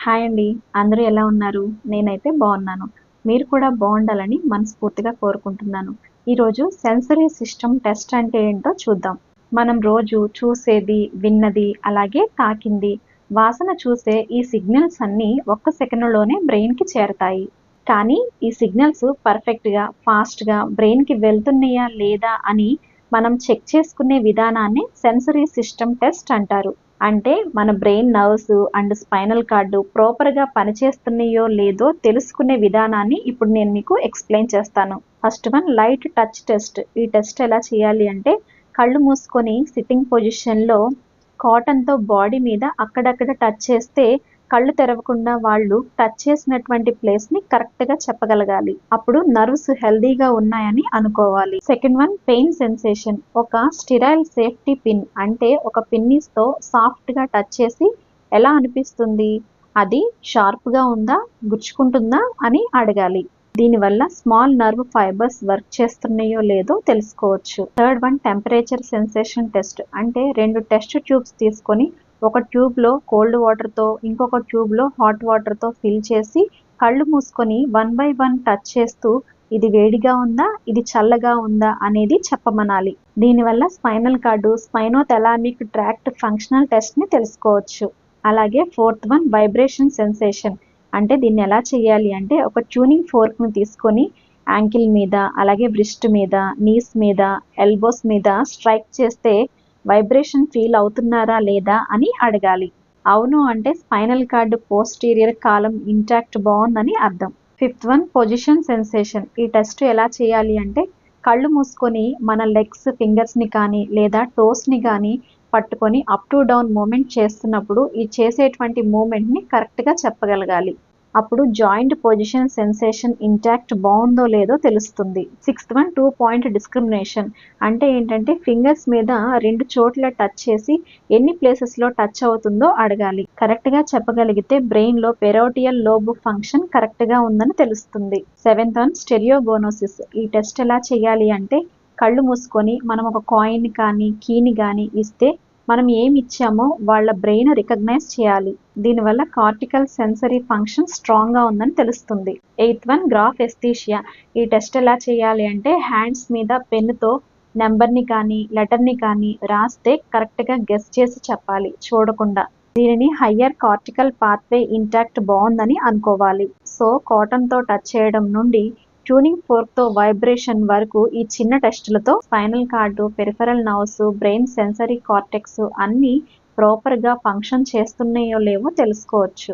Hi అండి. అందరూ ఎలా ఉన్నారు? నేనైతే బాగున్నాను. మీరు కూడా బాగుండాలని మనస్ఫూర్తిగా కోరుకుంటున్నాను. ఈరోజు సెన్సరీ సిస్టమ్ టెస్ట్ అంటే ఏంటో చూద్దాం. మనం రోజు చూసేది విన్నది అలాగే తాకింది. వాసన చూసే ఈ సిగ్నల్స్ అన్నీ ఒక్క సెకండ్లోనే బ్రెయిన్కి చేరతాయి. కానీ ఈ సిగ్నల్స్ పర్ఫెక్ట్గా ఫాస్ట్గా బ్రెయిన్కి వెళ్తున్నాయా లేదా అని మనం చెక్ చేసుకునే విధానాన్ని సెన్సరీ సిస్టమ్ టెస్ట్ అంటారు. అంటే మన brain nerves and spinal cord ప్రాపర్గా పనిచేస్తున్నాయో లేదో తెలుసుకునే విధానాన్ని ఇప్పుడు నేను మీకు ఎక్స్ప్లెయిన్ చేస్తాను. First one light touch test. ఈ టెస్ట్ ఎలా చేయాలి అంటే కళ్ళు మూసుకొని సిట్టింగ్ పొజిషన్లో కాటన్తో బాడీ మీద అక్కడక్కడ టచ్ చేస్తే కళ్ళు తెరవకుండా వాళ్ళు టచ్ చేసినటువంటి ప్లేస్ని కరెక్ట్గా చెప్పగలగాలి. అప్పుడు నర్వ్స్ హెల్దీగా ఉన్నాయని అనుకోవాలి. సెకండ్ వన్ పెయిన్ సెన్సేషన్ ఒక స్టిరైల్ సేఫ్టీ పిన్ అంటే ఒక పిన్నీస్తో సాఫ్ట్గా టచ్ చేసి ఎలా అనిపిస్తుంది? అది షార్ప్గా ఉందా? గుచ్చుకుంటుందా? అని అడగాలి. దీనివల్ల స్మాల్ నర్వ్ ఫైబర్స్ వర్క్ చేస్తున్నాయో లేదో తెలుసుకోవచ్చు. Third one temperature sensation test అంటే రెండు టెస్ట్ ట్యూబ్స్ తీసుకొని ఒక ట్యూబ్లో కోల్డ్ వాటర్తో ఇంకొక ట్యూబ్లో హాట్ వాటర్తో ఫిల్ చేసి కళ్ళు మూసుకొని వన్ బై వన్ టచ్ చేస్తూ ఇది వేడిగా ఉందా ఇది చల్లగా ఉందా అనేది చెప్పమనాలి. దీనివల్ల spinal cord spinothalamic tract functional టెస్ట్ని తెలుసుకోవచ్చు. అలాగే ఫోర్త్ వన్ వైబ్రేషన్ సెన్సేషన్ అంటే దీన్ని ఎలా చేయాలి అంటే ఒక ట్యూనింగ్ ఫోర్క్ని తీసుకొని యాంకిల్ మీద అలాగే బ్రిస్ట్ మీద నీస్ మీద ఎల్బోస్ మీద స్ట్రైక్ చేస్తే వైబ్రేషన్ ఫీల్ అవుతున్నారా లేదా అని అడగాలి. అవును అంటే spinal cord posterior column intact బాగుందని అర్థం. Fifth one position sensation. ఈ టెస్ట్ ఎలా చేయాలి అంటే కళ్ళు మూసుకొని మన లెగ్స్ ఫింగర్స్ని కానీ లేదా టోస్ని కానీ పట్టుకొని అప్ టు డౌన్ మూమెంట్ చేస్తున్నప్పుడు ఈ చేసేటువంటి మూమెంట్ని కరెక్ట్గా చెప్పగలగాలి. అప్పుడు జాయింట్ పొజిషన్ సెన్సేషన్ ఇంటాక్ట్ బాగుందో లేదో తెలుస్తుంది. Sixth one two point discrimination. అంటే ఏంటంటే ఫింగర్స్ మీద రెండు చోట్ల టచ్ చేసి ఎన్ని ప్లేసెస్లో టచ్ అవుతుందో అడగాలి. కరెక్ట్గా చెప్పగలిగితే బ్రెయిన్లో పెరోటియల్ లోబ్ ఫంక్షన్ కరెక్ట్గా ఉందని తెలుస్తుంది. సెవెంత్ వన్ స్టెరియోగోనోసిస్ ఈ టెస్ట్ ఎలా చేయాలి అంటే కళ్ళు మూసుకొని మనం ఒక కాయిన్ కానీ కీని కానీ ఇస్తే మనం ఏమి ఇచ్చామో వాళ్ళ బ్రెయిన్ రికగ్నైజ్ చేయాలి. దీనివల్ల కార్టికల్ సెన్సరీ ఫంక్షన్ స్ట్రాంగ్గా ఉందని తెలుస్తుంది. ఎయిత్ వన్ గ్రాఫ్ ఎస్థీషియా ఈ టెస్ట్ ఎలా చేయాలి అంటే హ్యాండ్స్ మీద పెన్నుతో నెంబర్ని కానీ లెటర్ని కానీ రాస్తే కరెక్ట్గా గెస్ చేసి చెప్పాలి చూడకుండా. దీనిని హయ్యర్ కార్టికల్ పాత్వే ఇంటాక్ట్ బాగుందని అనుకోవాలి. సో కాటన్తో టచ్ చేయడం నుండి ట్యూనింగ్ ఫోర్క్తో వైబ్రేషన్ వరకు ఈ చిన్న టెస్టులతో spinal cord peripheral nerves brain sensory cortex అన్నీ ప్రాపర్గా ఫంక్షన్ చేస్తున్నాయో లేవో తెలుసుకోవచ్చు.